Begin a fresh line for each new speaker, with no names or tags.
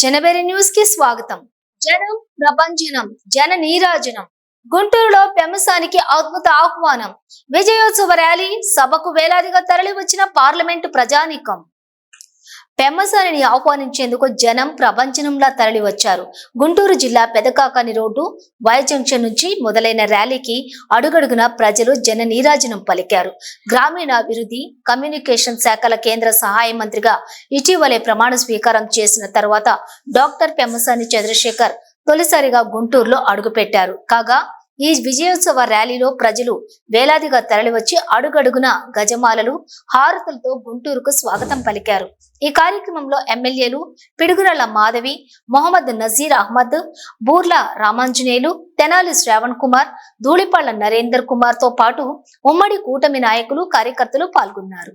జనబెరి న్యూస్కి స్వాగతం. జనం ప్రపంచనం జన నీరాజనం. గుంటూరులో పెమసానికి అద్భుత ఆహ్వానం. విజయోత్సవ ర్యాలీ సభకు వేలాదిగా తరలి వచ్చిన పార్లమెంటు ప్రజానీకం. పెమ్మసారిని ఆహ్వానించేందుకు జనం ప్రపంచనంలా తరలి వచ్చారు గుంటూరు జిల్లా పెదకాకాని రోడ్డు వై జంక్షన్ నుంచి మొదలైన ర్యాలీకి అడుగడుగున ప్రజలు జన నీరాజనం పలికారు. గ్రామీణాభివృద్ధి కమ్యూనికేషన్ శాఖల కేంద్ర సహాయ మంత్రిగా ఇటీవలే ప్రమాణ స్వీకారం చేసిన తర్వాత డాక్టర్ పెమ్మసాని చంద్రశేఖర్ తొలిసారిగా గుంటూరులో అడుగుపెట్టారు. కాగా ఈ విజయోత్సవ ర్యాలీలో ప్రజలు వేలాదిగా తరలివచ్చి అడుగడుగున గజమాలలు హారతులతో గుంటూరుకు స్వాగతం పలికారు. ఈ కార్యక్రమంలో ఎమ్మెల్యేలు పిడుగురల మాధవి మొహమ్మద్ నజీర్ అహ్మద్ బూర్ల రామాంజనేయులు తెనాలి శ్రావణ్ కుమార్ ధూళిపాళ్ళ నరేందర్ కుమార్తో పాటు ఉమ్మడి కూటమి నాయకులు కార్యకర్తలు పాల్గొన్నారు.